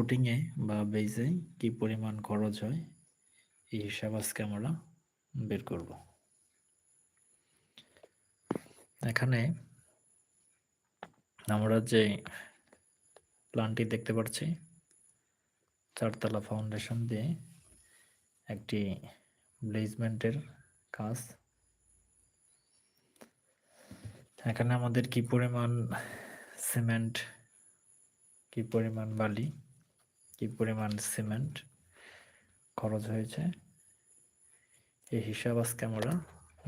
ফুটিংয়ে বা বেজে কি পরিমাণ খরচ হয়, এই হিসাব আজকে আমরা বের করব। এখানে আমরা যে প্ল্যানটি দেখতে পাচ্ছি, চারতলা ফাউন্ডেশন দিয়ে একটি ব্লেজমেন্টের কাজ। এখানে আমাদের কি পরিমাণ সিমেন্ট কি পরিমাণ বালি কি পরিমাণ সিমেন্ট খরচ হয়েছে। এই হিসাব আজকে আমরা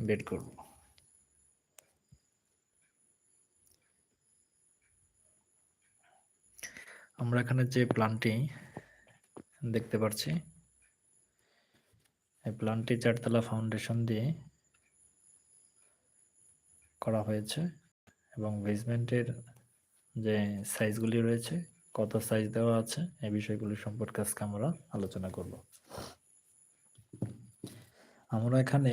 বের করব। আমরা এখানে যে প্ল্যানটি দেখতে পাচ্ছি, এই প্ল্যানটি চারতলা ফাউন্ডেশন দিয়ে করা হয়েছে এবং বেসমেন্টের যে সাইজগুলি রয়েছে কত সাইজ দেওয়া আছে, এই বিষয়গুলি সম্পর্কে আজকে আমরা আলোচনা করব। আমরা এখানে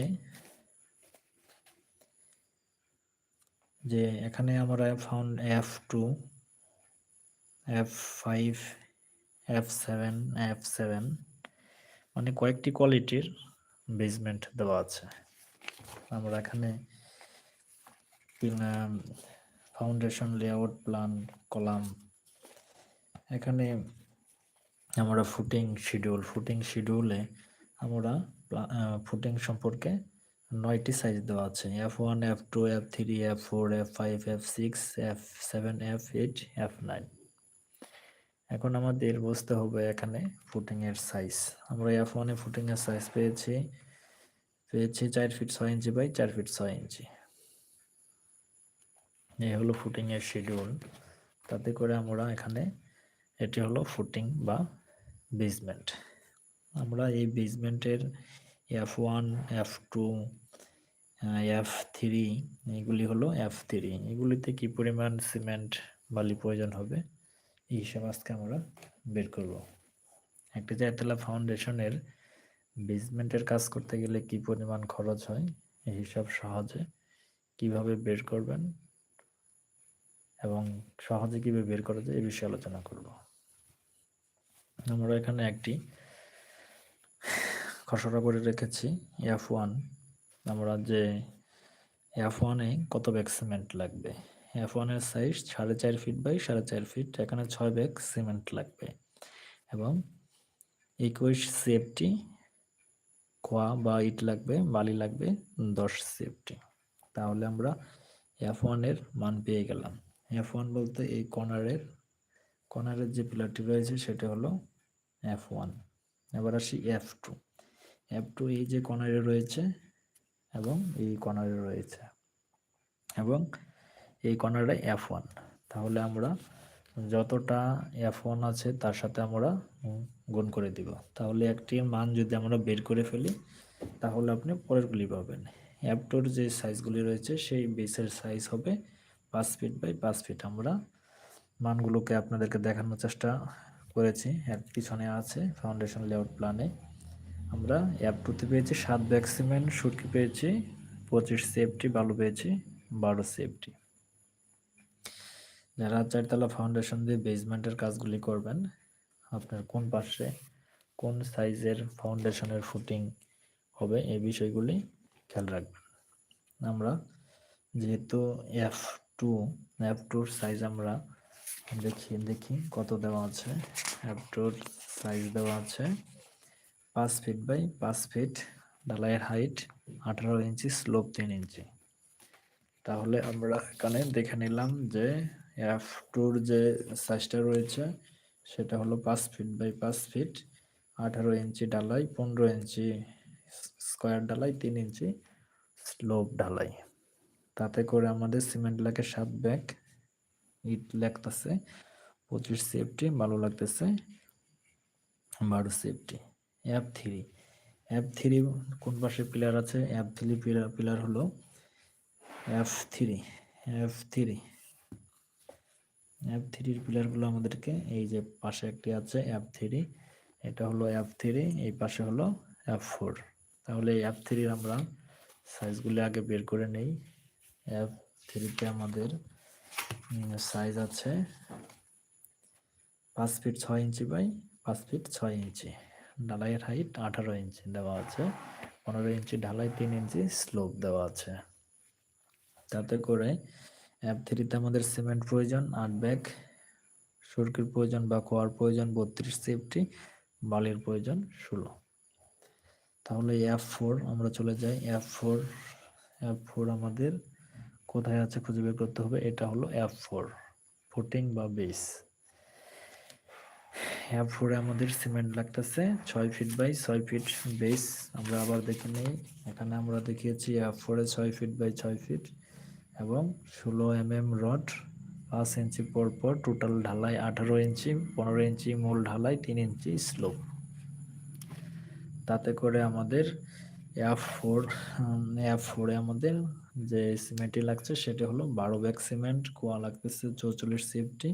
যে এখানে আমরা found F two F five F seven F seven মানে কয়েকটি কোয়ালিটির বেসমেন্ট দেওয়া আছে। আমরা এখানে ফাউন্ডেশন লেআউট প্ল্যান কলাম এখানে আমরা ফুটিং শিডিউল ফুটিং শিডিউলে আমরা ফুটিং সম্পর্কে নয়টি সাইজ দেওয়া আছে। F one F two F three F four F five F six F seven F eight F nine এখন আমাদের বুঝতে হবে এখানে ফুটিংয়ের সাইজ আমরা এফ ওয়ানে ফুটিংয়ের সাইজ পেয়েছি। পেয়েছি চার ফিট ছয় ইঞ্চি বাই চার ফিট ছয় ইঞ্চি এই হলো ফুটিংয়ের শিডিউল তাতে করে আমরা এখানে এটি হলো ফুটিং বা বেসমেন্ট আমরা এই বেসমেন্টের F one F two F three এগুলি হলো এফ থ্রি এগুলিতে কি পরিমাণ সিমেন্ট বালি প্রয়োজন হবে? এই হিসাব আজকে আমরা বের করব। একটি চারতলা ফাউন্ডেশনের বেসমেন্টের কাজ করতে গেলে কি পরিমাণ খরচ হয়? এই হিসাব সহজে কীভাবে বের করবেন? এবং সহজে কীভাবে বের করা যায়? এ বিষয়ে আলোচনা করব। আমরা এখানে একটি খসড়া করে রেখেছি এফ ওয়ান আমরা যে এফ ওয়ানে কত ব্যাগ সিমেন্ট লাগবে? এফ ওয়ানের সাইজ সাড়ে চার ফিট বাই সাড়ে চার ফিট এখানে ছয় ব্যাগ সিমেন্ট লাগবে। এবং একুশ সেফটি খোয়া বা ইট লাগবে, বালি লাগবে, দশ সেফটি তাহলে আমরা এফ ওয়ানের মান পেয়ে গেলাম। এফ ওয়ান বলতে এই কর্নারের কর্নারের যে পিলারটি রয়েছে সেটা হলো এফ ওয়ান এবার আসি এফ টু এফ টু এই যে কর্নারে রয়েছে এবং এই কর্নারে রয়েছে এবং এই কর্নারে এফ ওয়ান তাহলে আমরা যতটা এফ ওয়ান আছে তার সাথে আমরা গুণ করে দিব। তাহলে একটি মান যদি আমরা বের করে ফেলি, তাহলে আপনি পরেরগুলি পাবেন। এফ টুর যে সাইজগুলি রয়েছে, সেই বেসের সাইজ হবে পাঁচ ফিট বাই পাঁচ ফিট আমরা মানগুলোকে আপনাদেরকে দেখানোর চেষ্টা করেছি। এর পিছনে আছে ফাউন্ডেশন লেআউট প্ল্যানে আমরা অ্যাপ টুতে পেয়েছি, সাত ব্যাগ সিমেন্ট সুটকি পেয়েছি, পঁচিশ সেফটি বালু পেয়েছি, বারো সেফটি যারা চারতলা ফাউন্ডেশন দিয়ে বেসমেন্টের কাজগুলি করবেন, আপনার কোন পাশে কোন সাইজের ফাউন্ডেশনের ফুটিং হবে এই বিষয়গুলি খেয়াল রাখবেন। আমরা যেহেতু এফ টু এফ টুর সাইজ আমরা দেখি দেখি কত দেওয়া আছে। এফ টুর সাইজ দেওয়া আছে। পাঁচ ফিট বাই পাঁচ ফিট ঢালাইয়ের হাইট আঠারো ইঞ্চি স্লোপ তিন ইঞ্চি তাহলে আমরা এখানে দেখে নিলাম যে এফ টুর যে সাইজটা রয়েছে, সেটা হলো পাঁচ ফিট বাই পাঁচ ফিট আঠারো ইঞ্চি ঢালাই, পনেরো ইঞ্চি স্কোয়ার ঢালাই, তিন ইঞ্চি স্লোপ ঢালাই। তাতে করে আমাদের সিমেন্ট লাগে সাত ব্যাগ ইট লাগতেছে, পঁচিশ সেফটি ভালো লাগতেছে, বারো safety F three F three কোন পাশে পিলার আছে? অ্যাপ থ্রি পিলার পিলার হলো F three F three F থ্রির পিলারগুলো আমাদেরকে এই যে পাশে একটি আছে অ্যাপ থ্রি এটা হলো অ্যাপ থ্রি এই পাশে হলো অ্যাপ ফোর তাহলে অ্যাপ থ্রির আমরা সাইজগুলি আগে বের করে নেই অ্যাপ থ্রিতে আমাদের সাইজ আছে পাঁচ ফিট ছয় ইঞ্চি বাই পাঁচ ফিট ছয় ইঞ্চি। ঢালাইয়ের হাইট আঠারো ইঞ্চি দেওয়া আছে। পনেরো ইঞ্চি ঢালাই, তিন ইঞ্চি স্লোপ দেওয়া আছে। তাতে করে অ্যাপ থ্রিতে আমাদের সিমেন্ট প্রয়োজন, আট ব্যাগ সুরকির প্রয়োজন বা কোয়ার প্রয়োজন, বত্রিশ সেফটি বালির প্রয়োজন ষোলো। তাহলে এফ ফোর আমরা চলে যাই। এফ ফোর এফ ফোর আমাদের কোথায় আছে খুঁজে বের করতে হবে, এটা হলো এফ ফোর ফুটিং বা বেস এফ ফোরে আমাদের সিমেন্ট লাগতেছে, ছয় ফিট বাই ছয় ফিট বেস আমরা আবার দেখে নিই, এখানে আমরা দেখিয়েছি এফ ফোরে ছয় ফিট বাই ছয় ফিট এবং ষোলো এম এম রড পাঁচ ইঞ্চি পর পর টোটাল ঢালাই আঠারো ইঞ্চি, পনেরো ইঞ্চি মূল ঢালাই তিন ইঞ্চি স্লোপ তাতে করে আমাদের এফ ফোর এফ ফোরে আমাদের যে সিমেন্টটি লাগছে সেটি হলো বারো ব্যাগ সিমেন্ট, কোয়া লাগতেছে চৌচল্লিশ সিফটি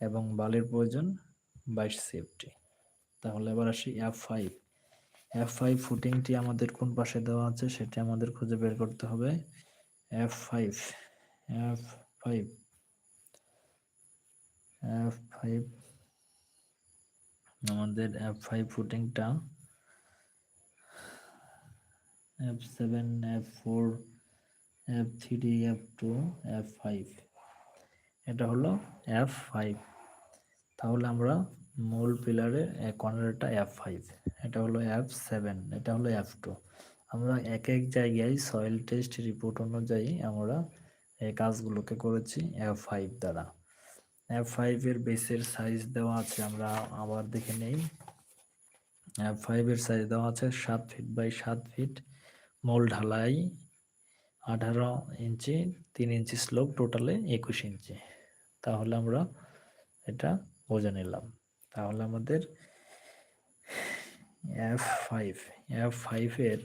এবং বালির প্রয়োজন বাইশ সিফটি তাহলে এবার আসি এফ ফাইভ এফ ফাইভ ফুটিংটি আমাদের কোন পাশে দেওয়া আছে সেটি আমাদের খুঁজে বের করতে হবে। F five F five F five আমাদের F five ফুটিংটা F seven F four F three F two F five এটা হলো এফ ফাইভ তাহলে আমরা মূল পিলারে কর্নারটা এফ ফাইভ এটা হলো এফ সেভেন এটা হলো এফ টু আমরা এক এক জায়গায় সয়েল টেস্ট রিপোর্ট অনুযায়ী আমরা এই কাজগুলোকে করেছি এফ ফাইভ দ্বারা। এফ ফাইভের বেসের সাইজ দেওয়া আছে, আমরা আবার দেখে নেই। এফ ফাইভের সাইজ দেওয়া আছে সাত ফিট বাই সাত ফিট মূল ঢালাই আঠারো ইঞ্চি, তিন ইঞ্চি স্লোপ টোটালে একুশ ইঞ্চি। তাহলে আমরা এটা বুঝে নিলাম। তাহলে আমাদের এফ ফাইভ এফ ফাইভের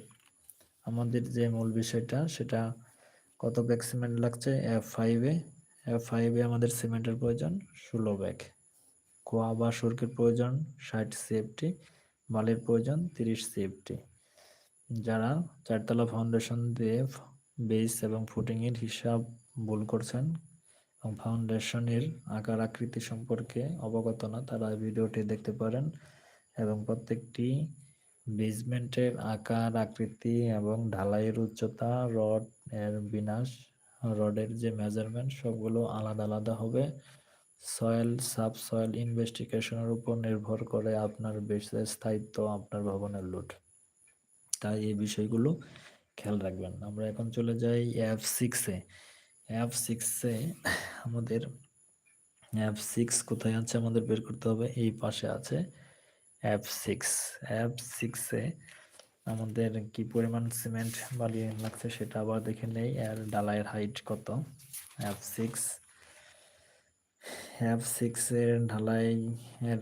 আমাদের যে মূল বিষয়টা, সেটা কত ব্যাগ সিমেন্ট লাগছে? এফ ফাইভে এফ ফাইভে আমাদের সিমেন্টের প্রয়োজন ষোলো ব্যাগ। কোয়া বা সর্কের প্রয়োজন ষাট সিএফটি বালির প্রয়োজন তিরিশ সিএফটি যারা চারতলা ফাউন্ডেশন দিয়ে বেস এবং ফুটিংয়ের হিসাব ভুল করছেন এবং ফাউন্ডেশনের আকার আকৃতি সম্পর্কে অবগত না, তারা ভিডিওটি দেখতে পারেন এবং প্রত্যেকটি বেসমেন্টের আকার, আকৃতি এবং ঢালাইয়ের উচ্চতা রড এর বিন্যাস রডের যে মেজারমেন্ট সবগুলো আলাদা আলাদা হবে। সয়েল সাব সয়েল ইনভেস্টিগেশনের উপর নির্ভর করে আপনার বেসের স্থায়িত্ব, আপনার ভবনের লোড তাই এই বিষয়গুলো খেয়াল রাখবেন। আমরা এখন চলে যাই এফ সিক্সে এফ সিক্সে আমাদের এফ সিক্স কোথায় আছে আমাদের বের করতে হবে? এই পাশে আছে এফ সিক্স এফ সিক্সে আমাদের কি পরিমাণ সিমেন্ট বালি লাগছে সেটা আবার দেখে নেই। আর ডালাইয়ের হাইট কত? এফ সিক্স এফ সিক্সের ঢালাই এর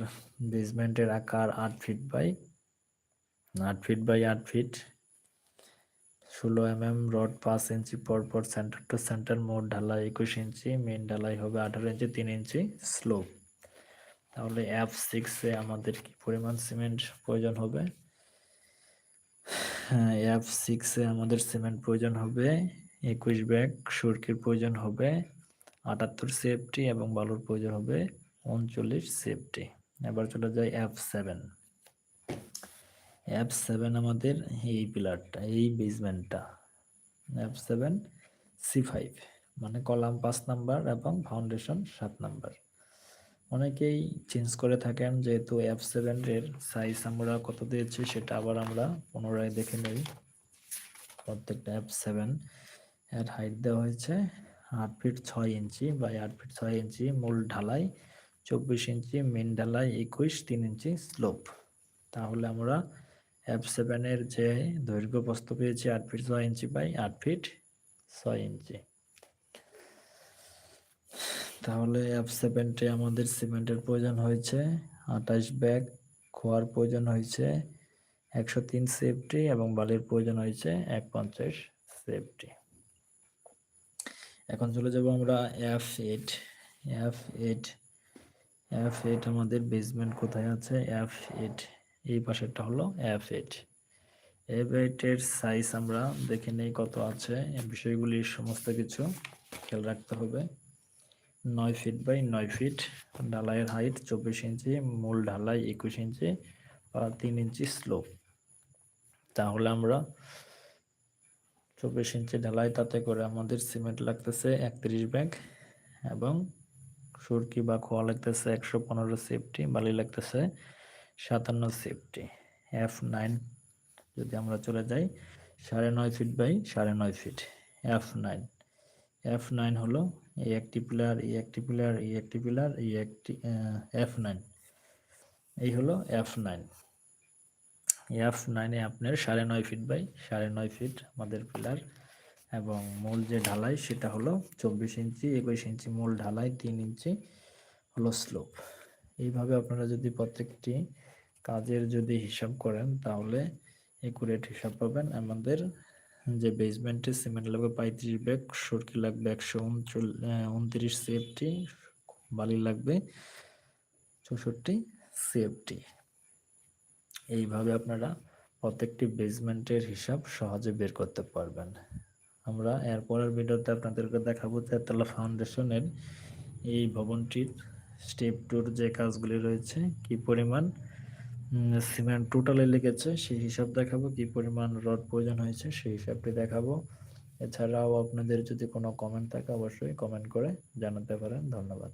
বেসমেন্টের আকার আট ফিট বাই আট ফিট বাই আট ফিট ষোলো এম এম রড পাঁচ ইঞ্চি পর পর সেন্টার টু সেন্টার মোট ঢালাই একুশ ইঞ্চি মেন ঢালাই হবে আঠারো ইঞ্চি, তিন ইঞ্চি স্লোপ তাহলে এফ সিক্সে আমাদের কি পরিমাণ সিমেন্ট প্রয়োজন হবে? এফ সিক্সে আমাদের সিমেন্ট প্রয়োজন হবে একুশ ব্যাগ, সুরকির প্রয়োজন হবে আটাত্তর সেফটি এবং বালুর প্রয়োজন হবে উনচল্লিশ সেফটি এবার চলে যায় এফ সেভেন এফ সেভেন আমাদের এই পিলারটা এই বেসমেন্টটা এফ সেভেন সি ফাইভ মানে কলাম পাঁচ নাম্বার এবং ফাউন্ডেশন সাত নাম্বার। অনেকেই চেঞ্জ করে থাকেন যেহেতু এফ সেভেনের সাইজ আমরা কত দিয়েছি সেটা আবার আমরা পুনরায় দেখে নেই। প্রত্যেকটা এফ সেভেন এর হাইট দেওয়া হয়েছে আট ফিট ছয় ইঞ্চি বাই আট ফিট ছয় ইঞ্চি মূল ঢালাই, চব্বিশ ইঞ্চি মেন ঢালাই, একুশ তিন ইঞ্চি স্লোপ তাহলে আমরা এফ সেভেনের যে দৈর্ঘ্য প্রস্থ পেয়েছি আট ফিট ছয় ইঞ্চি বাই আট ফিট ছয় ইঞ্চি তাহলে এফ সেভেনটে আমাদের সিমেন্টের প্রয়োজন হয়েছে। আঠাশ ব্যাগ খোয়ার প্রয়োজন হয়েছে একশো তিন সেফটি এবং বালির প্রয়োজন হয়েছে এক পঞ্চাশ সেফটি এখন চলে যাব আমরা F eight F eight F eight আমাদের বেসমেন্ট কোথায় আছে? এফ এইট এই পাশেরটা হলো এফ এইট এফ এইটের সাইজ আমরা দেখে নেই কত আছে। এই বিষয়গুলি সমস্ত কিছু খেয়াল রাখতে হবে। নয় ফিট বাই নয় ফিট ঢালাইয়ের হাইট চব্বিশ ইঞ্চি, মূল ঢালাই একুশ ইঞ্চি তিন ইঞ্চি স্লোপ তাহলে আমরা চব্বিশ ইঞ্চি ঢালাই তাতে করে আমাদের সিমেন্ট লাগতেছে একত্রিশ ব্যাগ এবং সুরকি বা খোয়া লাগতেছে একশো পনেরো সেফটি বালি লাগতেছে সাতান্ন সেফটি। এফ নাইন যদি আমরা চলে যাই, সাড়ে নয় ফিট বাই সাড়ে নয় feet. F nine. F nine হলো এই একটি পিলার, এই একটি পিলার, এই একটি পিলার, এই একটি এফ নাইন। এই হলো এফ নাইন। এফ নাইনে আপনার সাড়ে নয় ফিট বাই সাড়ে নয় ফিট আমাদের পিলার এবং মূল যে ঢালাই সেটা হলো চব্বিশ ইঞ্চি, একুশ ইঞ্চি মূল ঢালাই, তিন ইঞ্চি হলো স্লোপ। এইভাবে আপনারা যদি প্রত্যেকটি কাজের যদি হিসাব করেন, তাহলে একুরেট হিসাব পাবেন। আমাদের যে বেসমেন্টে সিমেন্ট লাগবে পঁয়ত্রিশ ব্যাগ, সরকি লাগবে একশো উনত্রিশ সিএফটি বালি লাগবে চৌষট্টি সিএফটি এইভাবে আপনারা প্রত্যেকটি বেসমেন্টের হিসাব সহজে বের করতে পারবেন। আমরা এরপরের ভিডিওতে আপনাদেরকে দেখাবো তেতলা ফাউন্ডেশনের এই ভবনটির স্টেপ টুর যে কাজগুলি রয়েছে, কি পরিমাণ সিমেন্ট টোটালে লেগেছে সেই হিসাব দেখাবো, কি পরিমাণ রড প্রয়োজন হয়েছে সেই হিসাবটি দেখাবো। এছাড়াও আপনাদের যদি কোনো কমেন্ট থাকে অবশ্যই কমেন্ট করে জানাতে পারেন। ধন্যবাদ।